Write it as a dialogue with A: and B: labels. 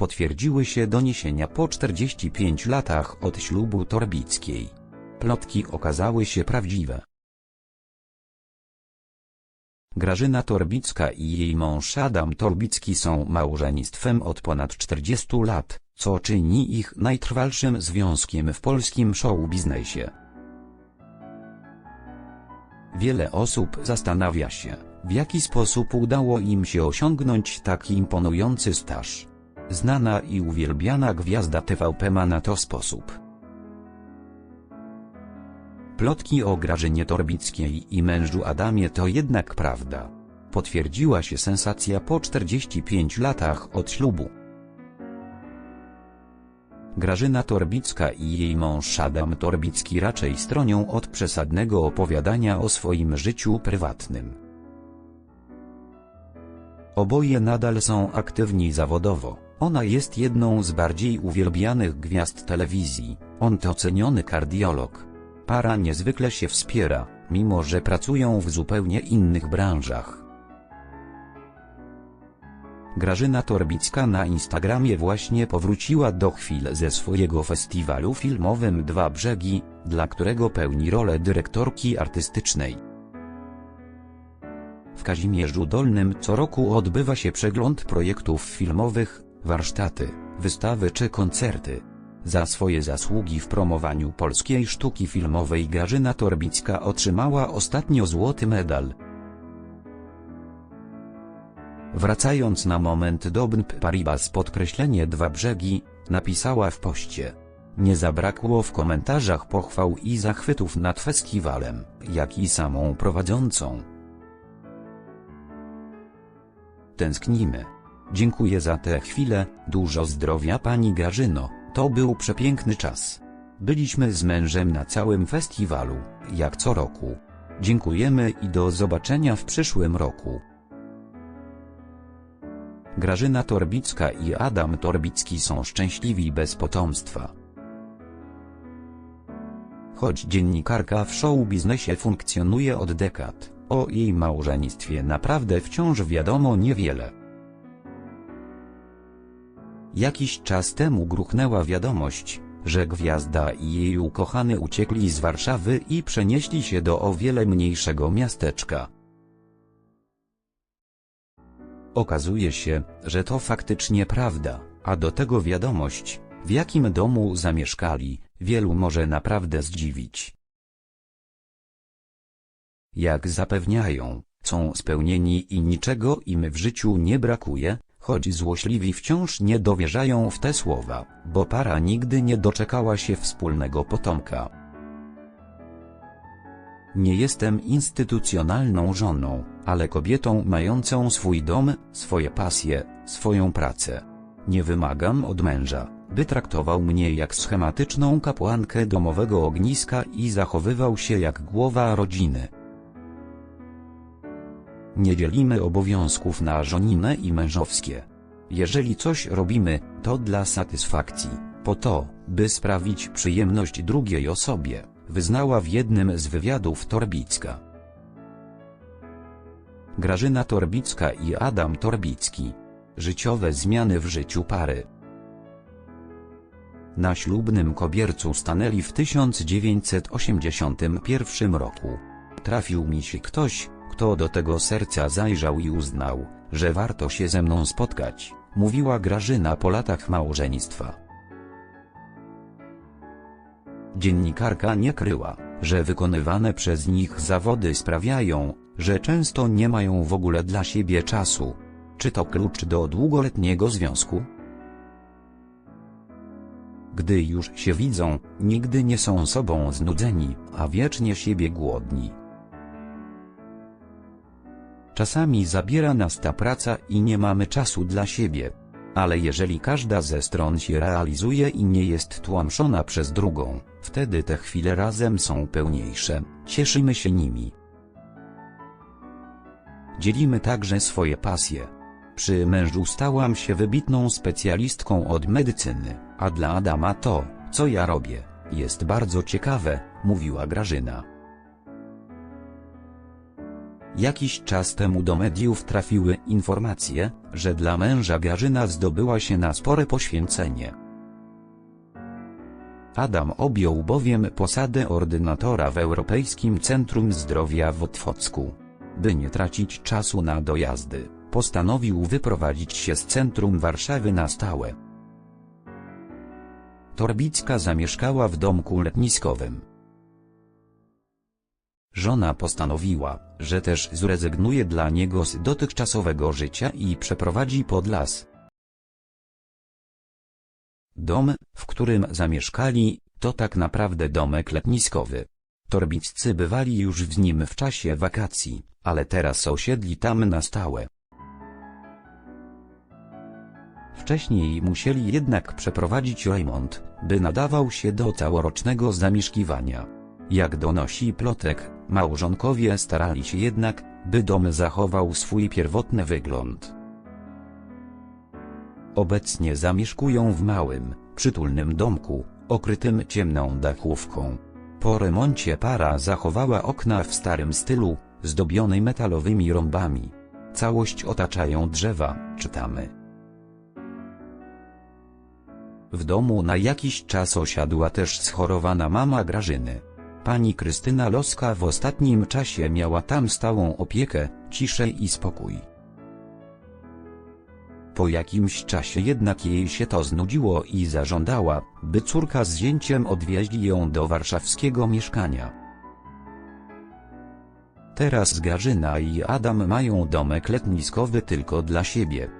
A: potwierdziły się doniesienia po 45 latach od ślubu Torbickiej. Plotki okazały się prawdziwe. Grażyna Torbicka i jej mąż Adam Torbicki są małżeństwem od ponad 40 lat, co czyni ich najtrwalszym związkiem w polskim showbiznesie. Wiele osób zastanawia się, w jaki sposób udało im się osiągnąć taki imponujący staż. Znana i uwielbiana gwiazda TVP ma na to sposób. Plotki o Grażynie Torbickiej i mężu Adamie to jednak prawda. Potwierdziła się sensacja po 45 latach od ślubu. Grażyna Torbicka i jej mąż Adam Torbicki raczej stronią od przesadnego opowiadania o swoim życiu prywatnym. Oboje nadal są aktywni zawodowo. Ona jest jedną z bardziej uwielbianych gwiazd telewizji, on to ceniony kardiolog. Para niezwykle się wspiera, mimo że pracują w zupełnie innych branżach. Grażyna Torbicka na Instagramie właśnie powróciła do chwil ze swojego festiwalu filmowym Dwa Brzegi, dla którego pełni rolę dyrektorki artystycznej. W Kazimierzu Dolnym co roku odbywa się przegląd projektów filmowych, warsztaty, wystawy czy koncerty. Za swoje zasługi w promowaniu polskiej sztuki filmowej Grażyna Torbicka otrzymała ostatnio złoty medal. Wracając na moment do BNP Paribas podkreślenie Dwa Brzegi, napisała w poście. Nie zabrakło w komentarzach pochwał i zachwytów nad festiwalem, jak i samą prowadzącą. Tęsknimy. Dziękuję za tę chwilę, dużo zdrowia pani Grażyno, to był przepiękny czas. Byliśmy z mężem na całym festiwalu, jak co roku. Dziękujemy i do zobaczenia w przyszłym roku. Grażyna Torbicka i Adam Torbicki są szczęśliwi bez potomstwa. Choć dziennikarka w show biznesie funkcjonuje od dekad, o jej małżeństwie naprawdę wciąż wiadomo niewiele. Jakiś czas temu gruchnęła wiadomość, że gwiazda i jej ukochany uciekli z Warszawy i przenieśli się do o wiele mniejszego miasteczka. Okazuje się, że to faktycznie prawda, a do tego wiadomość, w jakim domu zamieszkali, wielu może naprawdę zdziwić. Jak zapewniają, są spełnieni i niczego im w życiu nie brakuje, choć złośliwi wciąż nie dowierzają w te słowa, bo para nigdy nie doczekała się wspólnego potomka. Nie jestem instytucjonalną żoną, ale kobietą mającą swój dom, swoje pasje, swoją pracę. Nie wymagam od męża, by traktował mnie jak schematyczną kapłankę domowego ogniska i zachowywał się jak głowa rodziny. Nie dzielimy obowiązków na żoninę i mężowskie. Jeżeli coś robimy, to dla satysfakcji, po to, by sprawić przyjemność drugiej osobie, wyznała w jednym z wywiadów Torbicka. Grażyna Torbicka i Adam Torbicki. Życiowe zmiany w życiu pary. Na ślubnym kobiercu stanęli w 1981 roku. Trafił mi się ktoś, kto do tego serca zajrzał i uznał, że warto się ze mną spotkać, mówiła Grażyna po latach małżeństwa. Dziennikarka nie kryła, że wykonywane przez nich zawody sprawiają, że często nie mają w ogóle dla siebie czasu. Czy to klucz do długoletniego związku? Gdy już się widzą, nigdy nie są sobą znudzeni, a wiecznie siebie głodni. Czasami zabiera nas ta praca i nie mamy czasu dla siebie. Ale jeżeli każda ze stron się realizuje i nie jest tłamszona przez drugą, wtedy te chwile razem są pełniejsze, cieszymy się nimi. Dzielimy także swoje pasje. Przy mężu stałam się wybitną specjalistką od medycyny, a dla Adama to, co ja robię, jest bardzo ciekawe, mówiła Grażyna. Jakiś czas temu do mediów trafiły informacje, że dla męża Garzyna zdobyła się na spore poświęcenie. Adam objął bowiem posadę ordynatora w Europejskim Centrum Zdrowia w Otwocku. By nie tracić czasu na dojazdy, postanowił wyprowadzić się z centrum Warszawy na stałe. Torbicka zamieszkała w domku letniskowym. Żona postanowiła, że też zrezygnuje dla niego z dotychczasowego życia i przeprowadzi pod las. Dom, w którym zamieszkali, to tak naprawdę domek letniskowy. Torbiccy bywali już w nim w czasie wakacji, ale teraz osiedli tam na stałe. Wcześniej musieli jednak przeprowadzić remont, by nadawał się do całorocznego zamieszkiwania. Jak donosi plotek, małżonkowie starali się jednak, by dom zachował swój pierwotny wygląd. Obecnie zamieszkują w małym, przytulnym domku, okrytym ciemną dachówką. Po remoncie para zachowała okna w starym stylu, zdobionej metalowymi rąbami. Całość otaczają drzewa, czytamy. W domu na jakiś czas osiadła też schorowana mama Grażyny. Pani Krystyna Loska w ostatnim czasie miała tam stałą opiekę, ciszę i spokój. Po jakimś czasie jednak jej się to znudziło i zażądała, by córka z zięciem odwieźli ją do warszawskiego mieszkania. Teraz Garzyna i Adam mają domek letniskowy tylko dla siebie.